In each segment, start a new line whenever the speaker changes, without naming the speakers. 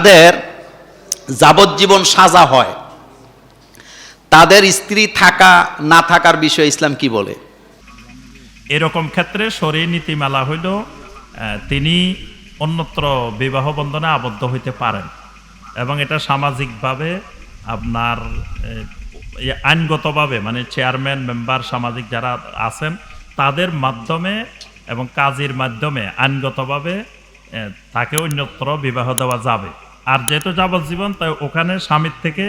যাদের যাবজ্জীবন সাজা হয়। তাদের স্ত্রী থাকা, না থাকার বিষয়ে ইসলাম কি বলে?
এরকম ক্ষেত্রে শরীর নীতিমালা হইল তিনি অন্যত্র বিবাহ বন্ধনে আবদ্ধ হইতে পারেন এবং এটা সামাজিকভাবে আপনার আইনগতভাবে মানে চেয়ারম্যান, মেম্বার, সামাজিক যারা আছেন, তাদের মাধ্যমে এবং কাজের মাধ্যমে আইনগতভাবে তাকে অন্যত্র বিবাহ দেওয়া যাবে। আর যেহেতু যাবজ্জীবন, তাই ওখানে স্বামীর থেকে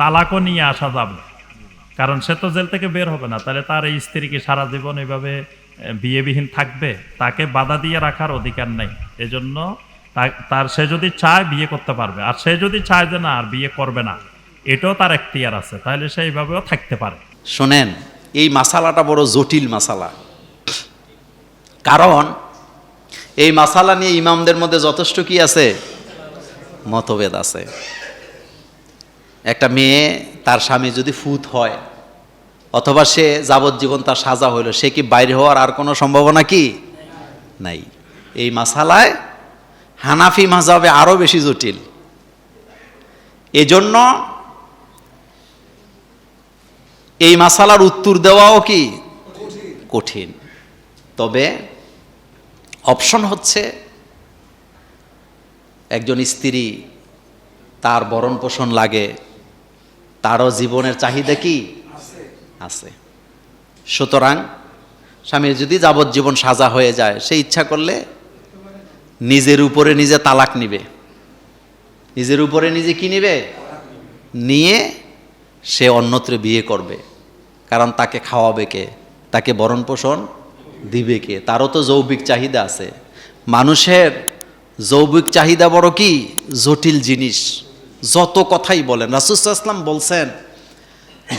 তালাকও নিয়ে আসা যাবে। কারণ সে তো জেল থেকে বের হবে না, তাহলে তার এই স্ত্রী কি সারা জীবন এভাবে বিয়েবিহীন থাকবে? তাকে বাধা দিয়ে রাখার অধিকার নেই। এজন্য তার, সে যদি চায় বিয়ে করতে পারবে, আর সে যদি চায় যে না, আর বিয়ে করবে না, এটাও তার এখতিয়ার আছে, তাহলে সে এইভাবেও থাকতে পারে।
শোনেন, এই মাসালাটা বড় জটিল মাসালা। কারণ এই মাসালা নিয়ে ইমামদের মধ্যে যথেষ্ট কি আছে? মতভেদ আছে। একটা মেয়ে তার স্বামী যদি ফুত হয়, অথবা সে যাবজ্জীবন তার সাজা হইল, সে কি বাইরে হওয়ার আর কোনো সম্ভাবনা কি? নাই। এই মাসালায় হানাফি মাজাবে আরও বেশি জটিল। এজন্য এই মাসালার উত্তর দেওয়াও কি? কঠিন। তবে অপশন হচ্ছে একজন স্ত্রী, তার বরণ পোষণ লাগে, তারও জীবনের চাহিদা কি? আছে। সুতরাং স্বামীর যদি যাবজ্জীবন সাজা হয়ে যায়, সে ইচ্ছা করলে নিজের উপরে নিজে তালাক নিবে। নিজের উপরে নিজে কি নিবে? নিয়ে সে অন্যত্র বিয়ে করবে। কারণ তাকে খাওয়াবে কে? তাকে বরণ পোষণ দিবে কে? তারও তো যৌবিক চাহিদা আছে। মানুষের যৌবিক চাহিদা বড় কি? জটিল জিনিস। যত কথাই বলেন রাসুসাল্লাম বলছেন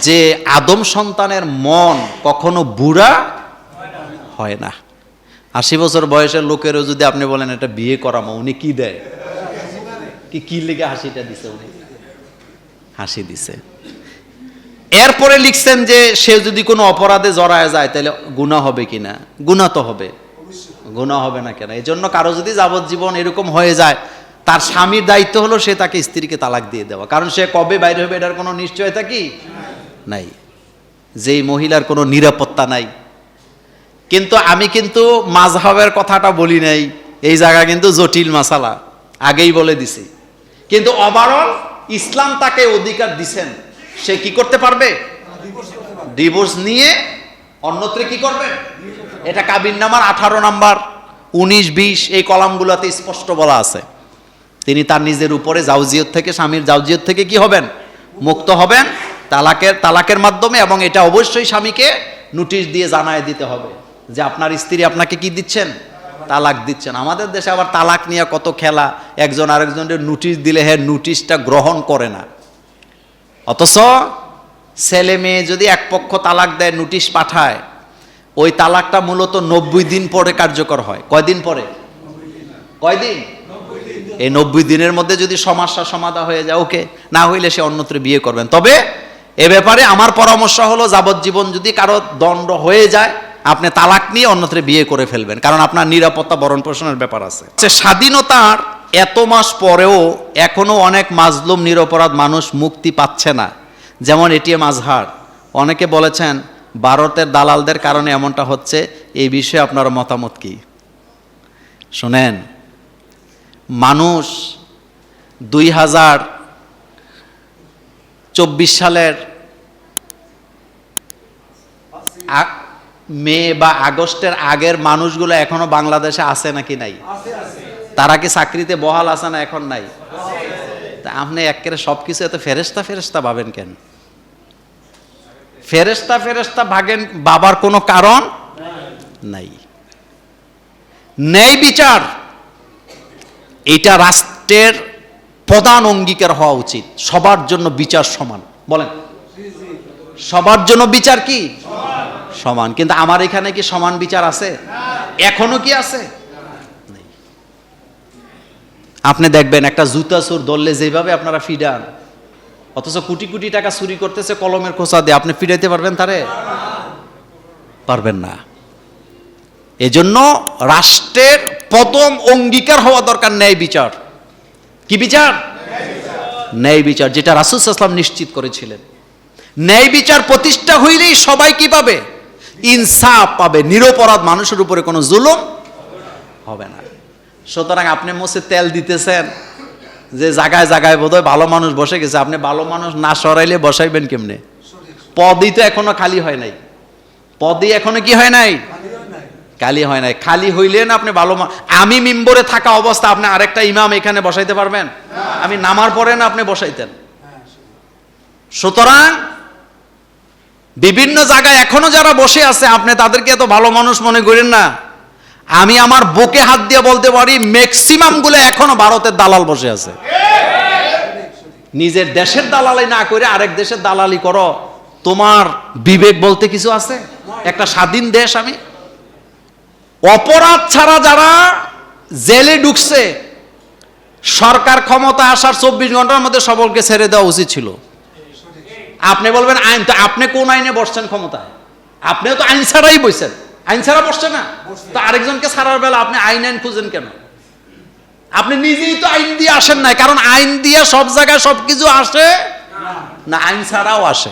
যে, আদম সন্তানের মন কখনো বুড়া হয় না। আশি বছর বয়সের লোকেরও যদি আপনি বলেন, এটা বিয়ে করামো উনি কি দেয়? কি কি লেগে হাসিটা দিছে উনি? হাসি দিছে। এরপরে লিখছেন যে, সে যদি কোনো অপরাধে জড়ায় যায়, তাহলে গুণা হবে কিনা? গুণা তো হবে। গুণা হবে না কেন? এই জন্য কারও যদি যাবজ্জীবন এরকম হয়ে যায় তার স্বামীর দায়িত্ব হলো সে তাকে স্ত্রীকে তালাক দিয়ে দেওয়া। কারণ সে কবে বাইরে হবে এটার কোনো নিশ্চয়তা কি? নাই। যেই মহিলার কোনো নিরাপত্তা নাই। কিন্তু আমি কিন্তু মাঝহাবের কথাটা বলি নাই এই জায়গা কিন্তু জটিল মাসালা আগেই বলে দিছি। কিন্তু ওভারঅল ইসলাম তাকে অধিকার দিছেন। সে কি করতে পারবে? ডিভোর্স নিয়ে অন্যত্র কি করবে? এটা কাবিন নামার আঠারো নাম্বার, উনিশ, বিশ, এই কলামগুলোতে স্পষ্ট বলা আছে। তিনি তার নিজের উপরে জাউজিয়ত থেকে, স্বামীর জাউজিয়ত থেকে কি হবেন? মুক্ত হবেন তালাকের তালাকের মাধ্যমে এবং এটা অবশ্যই স্বামীকে নোটিশ দিয়ে জানায় দিতে হবে যে আপনার স্ত্রী আপনাকে কি দিচ্ছেন? তালাক দিচ্ছেন। আমাদের দেশে আবার তালাক নিয়ে কত খেলা, একজন আরেকজনের নোটিশ দিলে হ্যাঁ নোটিশটা গ্রহণ করে না। অথচ ছেলে মেয়ে যদি এক পক্ষ তালাক দেয়, নোটিশ পাঠায় ওই তালাকটা মূলত নব্বই দিন পরে কার্যকর হয়। কয়দিন পরে? কয়দিন? এই নব্বই দিনের মধ্যে যদি সমস্যা সমাধা হয়ে যায়, ওকে। না হইলে সে অন্যত্র বিয়ে করবেন। তবে এ ব্যাপারে আমার পরামর্শ হলো, যাবজ্জীবন যদি কারও দণ্ড হয়ে যায়, আপনি তালাক নিয়ে অন্যত্র বিয়ে করে ফেলবেন। কারণ আপনার নিরাপত্তা বরণ পোষণের ব্যাপার আছে। সে স্বাধীনতার এত মাস পরেও এখনও অনেক মাজলুম, নিরপরাধ মানুষ মুক্তি পাচ্ছে না। যেমন এটিএম আজহার। অনেকে বলেছেন ভারতের দালালদের কারণে এমনটা হচ্ছে, এই বিষয়ে আপনার মতামত কি? শোনেন, মানুষ দুই হাজার চব্বিশ সালের মে বা আগস্টের আগের মানুষগুলো এখনও বাংলাদেশে আছে নাকি নাই? তারা কি চাকরিতে বহাল আছে না এখন নাই? তা আপনি একেবারে সব কিছু এত ফেরেস্তা ফেরেস্তা ভাবেন কেন? ফেরেস্তা ফেরেস্তা ভাগেন বাবার কোনো কারণ? নাই। ন্যায় বিচার। এটা রাষ্ট্রের প্রধান অঙ্গীকার হওয়া উচিত। সবার জন্য বিচার সমান। বলেন। সবার জন্য বিচার কি? সমান। কিন্তু আমার এখানে কি সমান বিচার আছে? এখনও কি আছে? নেই। আপনি দেখবেন একটা জুতা চোর ধরলে যেভাবে আপনারা ফিডান অথচ কোটি কোটি টাকা চুরি করতেছে, কলমের খোঁচা দিয়ে। আপনি ফিরাইতে পারবেন তারে? পারবেন না। এজন্য রাষ্ট্রের প্রথম অঙ্গীকার হওয়া দরকার ন্যায় বিচার। কি বিচার? ন্যায় বিচার, যেটা রাসুল সাল্লাম নিশ্চিত করেছিলেন। ন্যায় বিচার প্রতিষ্ঠা হইলেই সবাই কি পাবে? ইনসাফ পাবে। নিরপরাধ মানুষের উপরে কোনো জুলুম হবে না। সুতরাং আপনি মোসে তেল দিতেছেন। যে জায়গায় জায়গায় বোধহয় ভালো মানুষ বসে গেছে। আপনি ভালো মানুষ না সরাইলে বসাইবেন কেমনে? পদই তো এখনও খালি হয় নাই। পদই এখনও কি হয় নাই? খালি হয় নাই। খালি হইলেন আপনি ভালো আমি মিম্বরে থাকা অবস্থা, আপনি আরেকটা ইমাম এখানে বসাইতে পারবেন? আমি নামার পরে না আপনি বসাইতেন? সুতরাং বিভিন্ন জায়গায় এখনও যারা বসে আছে, আপনি তাদেরকে এত ভালো মানুষ মনে করেন না। আমি আমার বুকে হাত দিয়ে বলতে পারি ম্যাক্সিমামগুলো এখনও ভারতের দালাল বসে আছে। নিজের দেশের দালালি না করে আরেক দেশের দালালি করো। তোমার বিবেক বলতে কিছু আছে? একটা স্বাধীন দেশ আমি। অপরাধ ছাড়া যারা জেলে ঢুকছে, সরকার ক্ষমতা আসার চব্বিশ ঘণ্টার মধ্যে সবলকে ছেড়ে দেওয়া উচিত ছিল। আপনি বলবেন, আইন তো আপনি কোন আইনে বসছেন ক্ষমতায়? আপনিও তো আইন ছাড়াই বসছেন। আইন ছাড়া বসছে না। তো আরেকজনকে ছাড়ার বেলা আপনি আইন আইন খুঁজেন কেন? আপনি নিজেই তো আইন দিয়ে আসেন নাই, কারণ আইন দিয়ে সব জায়গায় সব কিছু আসে না, আইন ছাড়াও আসে।